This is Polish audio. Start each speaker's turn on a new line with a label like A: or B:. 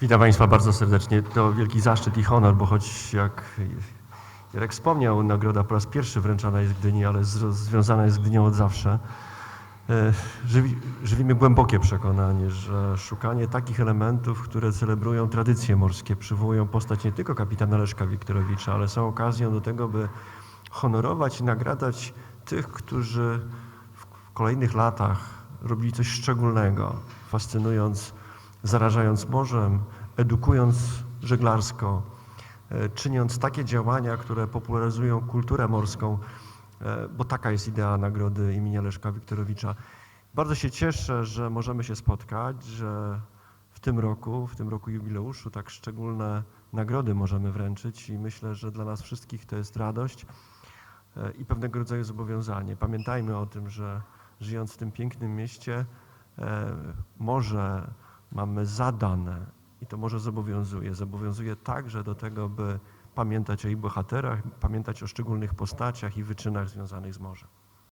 A: Witam Państwa bardzo serdecznie. To wielki zaszczyt i honor, bo choć jak Jarek wspomniał, nagroda po raz pierwszy wręczana jest Gdyni, ale związana jest z Gdynią od zawsze. E, Żywi, żywimy głębokie przekonanie, że szukanie takich elementów, które celebrują tradycje morskie, przywołują postać nie tylko kapitana Leszka Wiktorowicza, ale są okazją do tego, by honorować i nagradać tych, którzy w kolejnych latach robili coś szczególnego, fascynując, zarażając morzem, edukując żeglarsko, e, czyniąc takie działania, które popularyzują kulturę morską, e, bo taka jest idea nagrody imienia Leszka Wiktorowicza. Bardzo się cieszę, że możemy się spotkać, że w tym roku, w tym roku jubileuszu, tak szczególne nagrody możemy wręczyć i myślę, że dla nas wszystkich to jest radość e, i pewnego rodzaju zobowiązanie. Pamiętajmy o tym, że żyjąc w tym pięknym mieście, morze mamy zadane i to może zobowiązuje. Zobowiązuje także do tego, by pamiętać o ich bohaterach, pamiętać o szczególnych postaciach i wyczynach związanych z morzem.